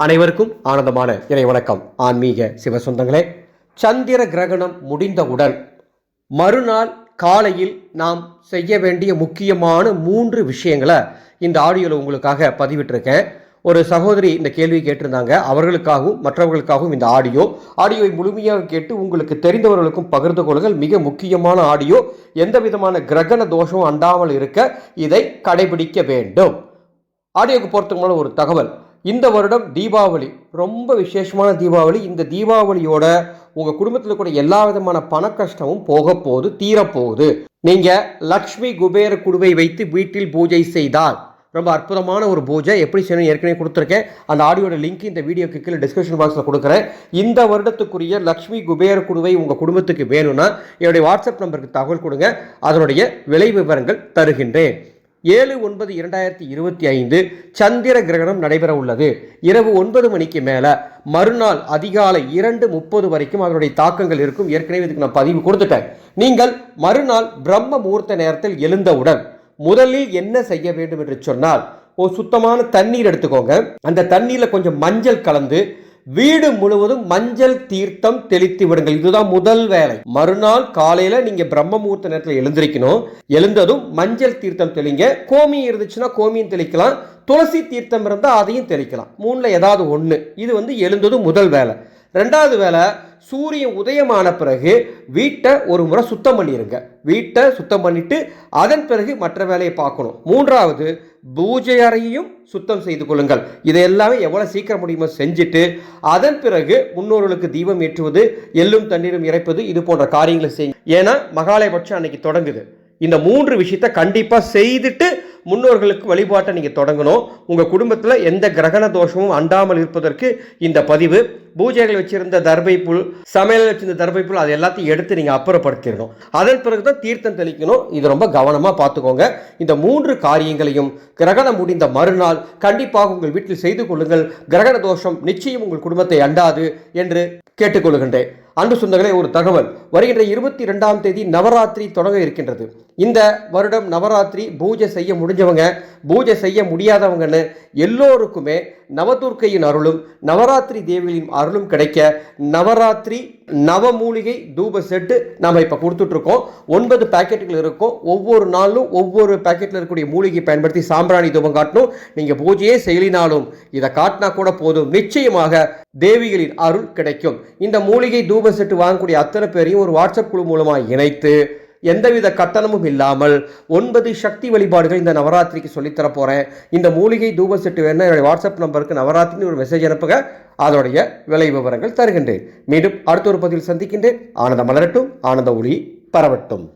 அனைவருக்கும் ஆனந்தமான இணை வணக்கம். ஆன்மீக சிவசொந்தங்களே சந்திர கிரகணம் முடிந்தவுடன் மறுநாள் காலையில் நாம் செய்ய வேண்டிய முக்கியமான மூன்று விஷயங்களை இந்த ஆடியோவில் உங்களுக்காக பதிவிட்டிருக்கேன். ஒரு சகோதரி இந்த கேள்வி கேட்டிருந்தாங்க. அவர்களுக்காகவும் மற்றவர்களுக்காகவும் இந்த ஆடியோ. ஆடியோவை முழுமையாக கேட்டு உங்களுக்கு தெரிந்தவர்களுக்கும் பகிர்ந்து கொள்ளுங்கள். மிக முக்கியமான ஆடியோ. எந்த விதமான கிரகண தோஷம் அண்டாமல் இருக்க இதை கடைபிடிக்க வேண்டும். ஆடியோக்கு போகிறதுக்கு முன்னாடி ஒரு தகவல். இந்த வருடம் தீபாவளி ரொம்ப விசேஷமான தீபாவளி. இந்த தீபாவளியோட உங்கள் குடும்பத்தில் கூட எல்லா விதமான பண கஷ்டமும் போக போகுது. தீரப்போகுது நீங்கள் லக்ஷ்மி குபேர குடுவை வைத்து வீட்டில் பூஜை செய்தால் ரொம்ப அற்புதமான ஒரு பூஜை. எப்படி செய்யணும் ஏற்கனவே கொடுத்துருக்கேன். அந்த ஆடியோட லிங்க் இந்த வீடியோக்கு கீழே டிஸ்கிரிப்ஷன் பாக்ஸில் கொடுக்குறேன். இந்த வருடத்துக்குரிய லக்ஷ்மி குபேர குடுவை உங்கள் குடும்பத்துக்கு வேணும்னா என்னுடைய வாட்ஸ்அப் நம்பருக்கு தகவல் கொடுங்க. அதனுடைய விலை விவரங்கள் தருகின்றேன். ஏழு ஒன்பது இரண்டாயிரத்தி இருபத்தி ஐந்து சந்திர கிரகணம் நடைபெற உள்ளது. இரவு ஒன்பது மணிக்கு மேலே மறுநாள் அதிகாலை இரண்டு முப்பது வரைக்கும் அதனுடைய தாக்கங்கள் இருக்கும். ஏற்கனவே இதுக்கு நான் பதிவு கொடுத்துட்டேன். நீங்கள் மறுநாள் பிரம்ம முகூர்த்த நேரத்தில் எழுந்தவுடன் முதலில் என்ன செய்ய வேண்டும் என்று சொன்னால் ஒரு சுத்தமான தண்ணீர் எடுத்துக்கோங்க. அந்த தண்ணீரில் கொஞ்சம் மஞ்சள் கலந்து வீடு முழுவதும் மஞ்சள் தீர்த்தம் தெளித்து விடுங்கள். இதுதான் முதல் வேலை. மறுநாள் காலையில நீங்க பிரம்ம முகூர்த்த நேரத்தில் எழுந்திருக்கணும். எழுந்ததும் மஞ்சள் தீர்த்தம் தெளிங்க. கோமி இருந்துச்சுன்னா கோமியம் தெளிக்கலாம். துளசி தீர்த்தம் இருந்தால் அதையும் தெளிக்கலாம். மூணில் ஏதாவது ஒன்று இது வந்து எழுந்ததும் முதல் வேலை. ரெண்டாவது வேலை சூரியன் உதயமான பிறகு வீட்டை ஒரு முறை சுத்தம் பண்ணிடுங்க வீட்டை சுத்தம் பண்ணிட்டு அதன் பிறகு மற்ற வேலையை பார்க்கணும். மூன்றாவது பூஜை அறையையும் சுத்தம் செய்து கொள்ளுங்கள். இதை எல்லாமே எவ்வளோ சீக்கிரம் முடியுமோ செஞ்சுட்டு அதன் பிறகு முன்னோர்களுக்கு தீபம் ஏற்றுவது எள்ளும் தண்ணீரும் இறைப்பது இது போன்ற காரியங்களை செய்யும் ஏன்னா மகாலயபட்சம் அன்னைக்கு தொடங்குது. இந்த மூன்று விஷயத்தை கண்டிப்பாக செய்துட்டு முன்னோர்களுக்கு வழிபாட்டை நீங்கள் தொடங்கணும். உங்கள் குடும்பத்தில் எந்த கிரகண தோஷமும் அண்டாமல் இருப்பதற்கு இந்த பதிவு. பூஜைகள் வச்சிருந்த தர்பை புல் சமையல் வச்சிருந்த தர்பை புல் அது எல்லாத்தையும் எடுத்து நீங்கள் அப்புறப்படுத்திடணும். அதன் பிறகு தான் தீர்த்தம் தெளிக்கணும். இது ரொம்ப கவனமாக பார்த்துக்கோங்க. இந்த மூன்று காரியங்களையும் கிரகணம் முடிந்த மறுநாள் கண்டிப்பாக உங்கள் வீட்டில் செய்து கொள்ளுங்கள். கிரகண தோஷம் நிச்சயம் உங்கள் குடும்பத்தை அண்டாது என்று கேட்டுக்கொள்கின்றேன். அன்பு சொந்தங்களே ஒரு தகவல். வருகின்ற இருபத்தி ரெண்டாம் தேதி நவராத்திரி தொடங்க இருக்கின்றது. இந்த வருடம் நவராத்திரி பூஜை செய்ய முடிஞ்சவங்க பூஜை செய்ய முடியாதவங்கன்னு எல்லோருக்குமே நவதுர்க்கையின் அருளும் நவராத்திரி தேவியின் அருளும் கிடைக்க நவராத்திரி நவமூலிகை தூப செட்டு நம்ம இப்போ கொடுத்துட்ருக்கோம். ஒன்பது பேக்கெட்டுகள் இருக்கும். ஒவ்வொரு நாளும் ஒவ்வொரு பேக்கெட்டில் இருக்கக்கூடிய மூலிகை பயன்படுத்தி சாம்பிராணி தூபம் காட்டணும். நீங்கள் பூஜையே செயலினாலும் இதை காட்டினா கூட போதும். நிச்சயமாக தேவிகளின் அருள் கிடைக்கும். இந்த மூலிகை தூப செட்டு வாங்கக்கூடிய அத்தனை பேரையும் ஒரு வாட்ஸ்அப் குழு மூலமாக இணைத்து எந்தவித கட்டணமும் இல்லாமல் ஒன்பது சக்தி வழிபாடுகள் இந்த நவராத்திரிக்கு சொல்லித்தர போகிறேன் இந்த மூலிகை தூப செட்டு வேணும் என்னுடைய வாட்ஸ்அப் நம்பருக்கு நவராத்திரின்னு ஒரு மெசேஜ் அனுப்புங்க. அதோடைய விலை விவரங்கள் தருகின்றேன். மீண்டும் அடுத்த ஒரு பதிவில் சந்திக்கின்றேன். ஆனந்த மலரட்டும். ஆனந்த ஒளி பரவட்டும்.